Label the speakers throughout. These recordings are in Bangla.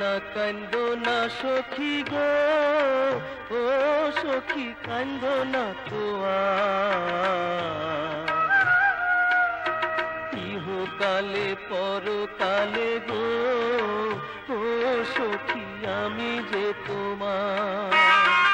Speaker 1: না কান্দো না সখী গো। ও সখী, কান্দো না তো কালে ইহকালে পরকালে গো। ও সখী, আমি যে তোমার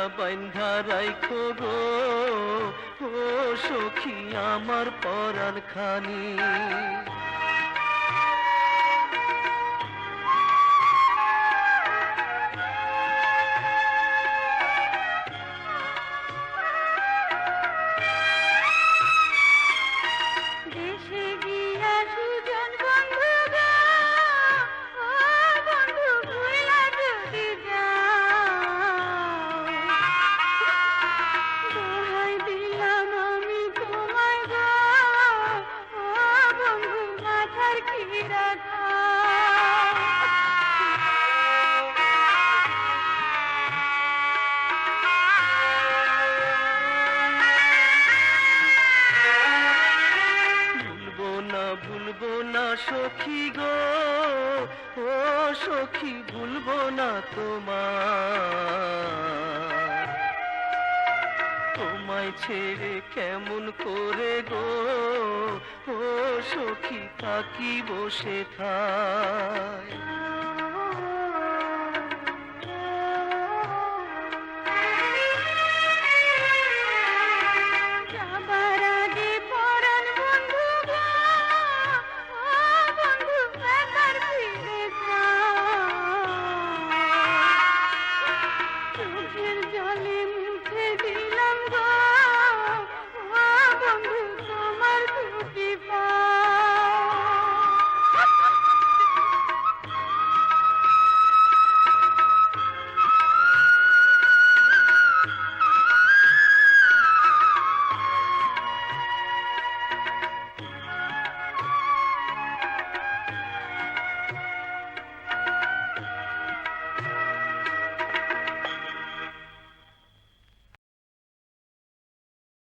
Speaker 2: কইরা বান্ধা
Speaker 1: রাইখো গো ও সখী আমার পরাণ খানি ভুলবো না সখী গো। ও সখী ভুলবো না তোমার। তোমায় ছেড়ে কেমন করে গো? ও সখী থাকি বসে থাই।